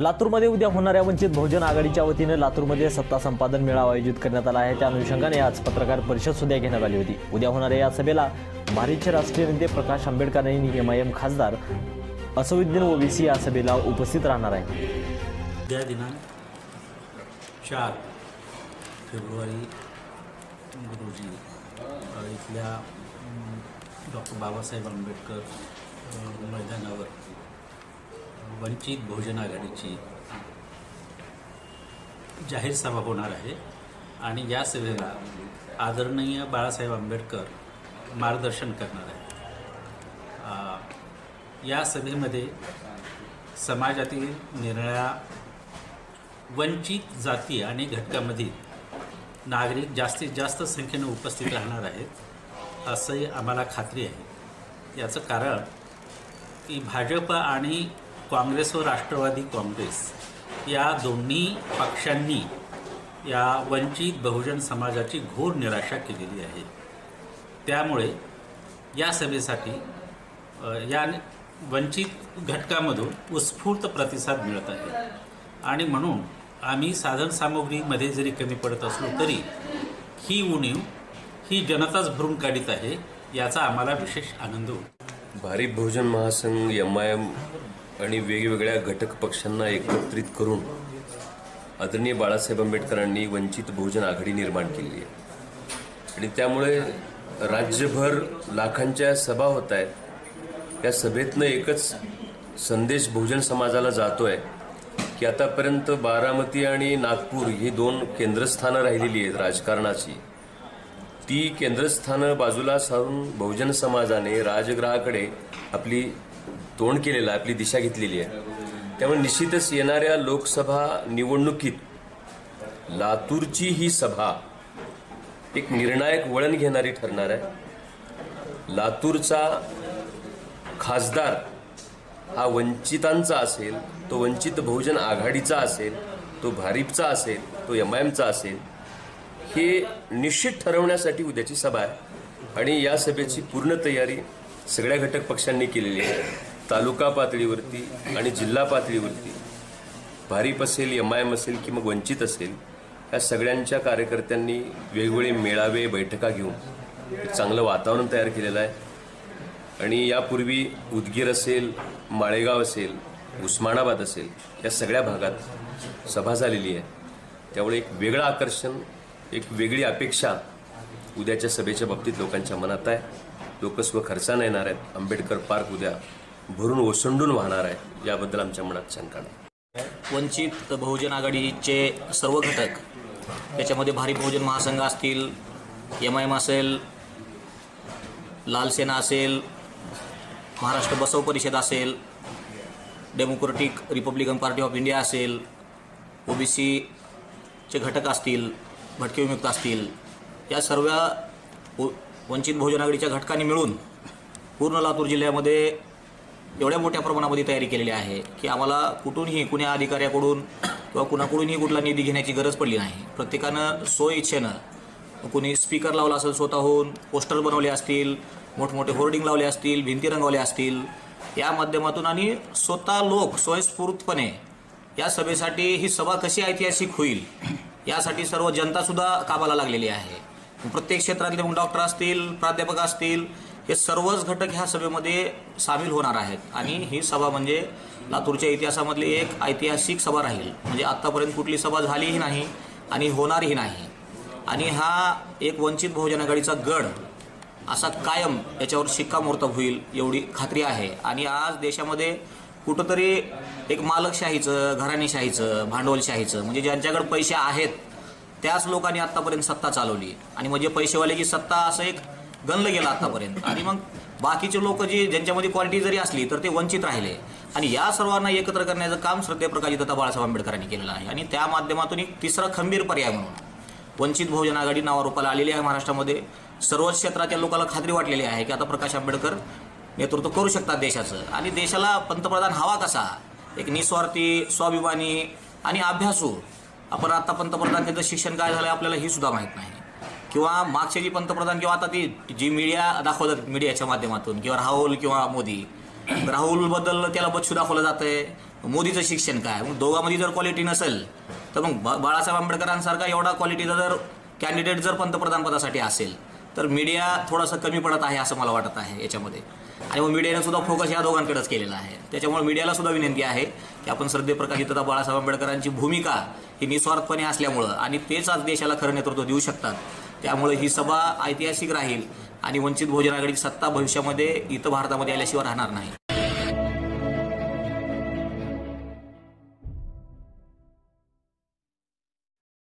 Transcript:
लातूरमध्ये उद्या होणाऱ्या वंचित बहुजन आघाडीच्या वतीनं लातूरमध्ये सत्ता संपादन मेळावा आयोजित करण्यात आला आहे. त्या अनुषंगाने आज पत्रकार परिषद सुद्धा घेण्यात आली होती. उद्या होणाऱ्या या सभेला भारीचे राष्ट्रीय नेते प्रकाश आंबेडकर यांनी एम आय एम खासदार असुद्दीन ओबीसी या सभेला उपस्थित राहणार आहे उद्या दिनांक चार फेब्रुवारी रोजी इथल्या डॉक्टर बाबासाहेब आंबेडकर मैदानावर वंचित बहुजन आघाडीची जाहीर सभा होणार आहे. आणि या सभेला आदरणीय बाळासाहेब आंबेडकर मार्गदर्शन करणार आहे या सभेमध्ये समाजातील निरनिळ्या वंचित जाती आणि घटकामधील नागरिक जास्तीत जास्त संख्येने उपस्थित राहणार आहेत असंही आम्हाला खात्री आहे. याचं कारण की भाजप आणि काँग्रेस व राष्ट्रवादी काँग्रेस या दोन्ही पक्षांनी या वंचित बहुजन समाजाची घोर निराशा केलेली आहे. त्यामुळे या सभेसाठी या वंचित घटकामधून उत्स्फूर्त प्रतिसाद मिळत आहे. आणि म्हणून आम्ही साधनसामुग्रीमध्ये जरी कमी पडत असलो तरी ही उणीव ही जनताच भरून काढीत आहे याचा आम्हाला विशेष आनंद होतो. भारी बहुजन महासंघ एम आय एम आणि वेगवेगळ्या घटक पक्षांना एकत्रित करून आदरणीय बाळासाहेब आंबेडकरांनी वंचित बहुजन आघाडी निर्माण केली आहे. आणि त्यामुळे राज्यभर लाखांच्या सभा होत आहेत. या सभेतनं एकच संदेश बहुजन समाजाला जातो आहे की आतापर्यंत बारामती आणि नागपूर ही दोन केंद्रस्थानं राहिलेली आहेत राजकारणाची. ती केंद्रस्थानं बाजूला सारून बहुजन समाजाने राजगृहाकडे आपली तोंड केलेलं आहे आपली दिशा घेतलेली आहे. त्यामुळे निश्चितच येणाऱ्या लोकसभा निवडणुकीत लातूरची ही सभा एक निर्णायक वळण घेणारी ठरणार आहे. लातूरचा खासदार हा वंचितांचा असेल तो वंचित बहुजन आघाडीचा असेल तो भारिपचा असेल तो एम आय एमचा असेल हे निश्चित ठरवण्यासाठी उद्याची सभा आहे. आणि या सभेची पूर्ण तयारी सगळ्या घटक पक्षांनी केलेली आहे. तालुका पातळीवरती आणि जिल्हा पातळीवरती भारीप असेल एम आय एम असेल की मग वंचित असेल या सगळ्यांच्या कार्यकर्त्यांनी वेगवेगळे मेळावे बैठका घेऊन एक चांगलं वातावरण तयार केलेलं आहे. आणि यापूर्वी उदगीर असेल माळेगाव असेल उस्मानाबाद असेल या सगळ्या भागात सभा झालेली आहे. त्यामुळे एक वेगळं आकर्षण एक वेगळी अपेक्षा उद्याच्या सभेच्या बाबतीत लोकांच्या मनात आहे. लोक स्व खर्चानं येणार आहेत. आंबेडकर पार्क उद्या भरून ओसंडून वाहणार आहे याबद्दल आमच्या मनात शंका नाही. वंचित बहुजन आघाडीचे सर्व घटक त्याच्यामध्ये भारी बहुजन महासंघ असतील एम आय एम असेल लालसेना असेल महाराष्ट्र बसव परिषद असेल democratic republican party of India असेल ओबीसीचे घटक असतील भटके विमुक्त असतील या सर्व वंचित बहुजन आघाडीच्या घटकांनी मिळून पूर्ण लातूर जिल्ह्यामध्ये एवढ्या मोठ्या प्रमाणामध्ये तयारी केलेली आहे की आम्हाला कुठूनही कुण्या अधिकाऱ्याकडून किंवा कुणाकडूनही कुठला निधी घेण्याची गरज पडली नाही. प्रत्येकानं स्वइच्छेनं कुणी स्पीकर लावला असेल स्वतःहून पोस्टर बनवले असतील मोठमोठे होर्डिंग लावले असतील भिंती रंगवल्या असतील या माध्यमातून आणि स्वतः लोक स्वयंस्फूर्तपणे या सभेसाठी ही सभा कशी ऐतिहासिक होईल यासाठी सर्व जनतासुद्धा कामाला लागलेली आहे. प्रत्येक क्षेत्रातले मग डॉक्टर असतील प्राध्यापक असतील हे सर्वच घटक ह्या सभेमध्ये सामील होणार आहेत. आणि ही सभा म्हणजे लातूरच्या इतिहासामधली एक ऐतिहासिक सभा राहील. म्हणजे आत्तापर्यंत कुठली सभा झालीही नाही आणि होणारही नाही. आणि हा एक वंचित बहुजन आघाडीचा गड असा कायम याच्यावर शिक्कामोर्तब होईल एवढी खात्री आहे. आणि आज देशामध्ये कुठंतरी एक मालकशाहीचं घराणेशाहीचं भांडवलशाहीचं म्हणजे ज्यांच्याकडे पैसे आहेत त्याच लोकांनी आत्तापर्यंत सत्ता चालवली. आणि म्हणजे पैसेवाल्याची सत्ता असं एक गणलं गेलं आतापर्यंत. आणि मग बाकीचे लोक जी ज्यांच्यामध्ये क्वालिटी जरी असली तर ते वंचित राहिले. आणि या सर्वांना एकत्र करण्याचं काम श्रद्धेप्रकाशी दत्ता बाळासाहेब आंबेडकरांनी केलेलं आहे. आणि त्या माध्यमातून एक तिसरा खंबीर पर्याय म्हणून वंचित बहुजन आघाडी नावारूपाला आलेली आहे महाराष्ट्रामध्ये. सर्वच क्षेत्राच्या लोकांना खात्री वाटलेली आहे की आता प्रकाश आंबेडकर नेतृत्व करू शकतात देशाचं. आणि देशाला पंतप्रधान हवा कसा? एक निस्वार्थी स्वाभिमानी आणि अभ्यासू. आपण आता पंतप्रधान त्यांचं शिक्षण काय झालं आपल्याला ही सुद्धा माहीत नाही. किंवा मागचे जी पंतप्रधान किंवा आता ती जी मीडिया दाखवतात मीडियाच्या माध्यमातून किंवा राहुल किंवा मोदी. राहुलबद्दल त्याला बच्चू दाखवलं जातंय. मोदीचं शिक्षण काय? मग दोघांमध्ये जर क्वालिटी नसेल तर मग बा- बाळासाहेब आंबेडकरांसारखा एवढा क्वालिटीचा जर कॅन्डिडेट जर पंतप्रधान पदासाठी असेल तर मीडिया थोडासा कमी पडत आहे असं मला वाटत आहे याच्यामध्ये. आणि मग मीडियाने सुद्धा फोकस या दोघांकडेच केलेला आहे. त्याच्यामुळे मीडियाला सुद्धा विनंती आहे की आपण श्रद्धेप्रकाशित तथा बाळासाहेब आंबेडकरांची भूमिका ही निस्वार्थपणे असल्यामुळं आणि तेच आज देशाला खरं नेतृत्व देऊ शकतात त्यामुळे ही सभा ऐतिहासिक राहील आणि वंचित बहुजन आघाडीची सत्ता भविष्यामध्ये इथं भारतामध्ये आल्याशिवाय राहणार नाही.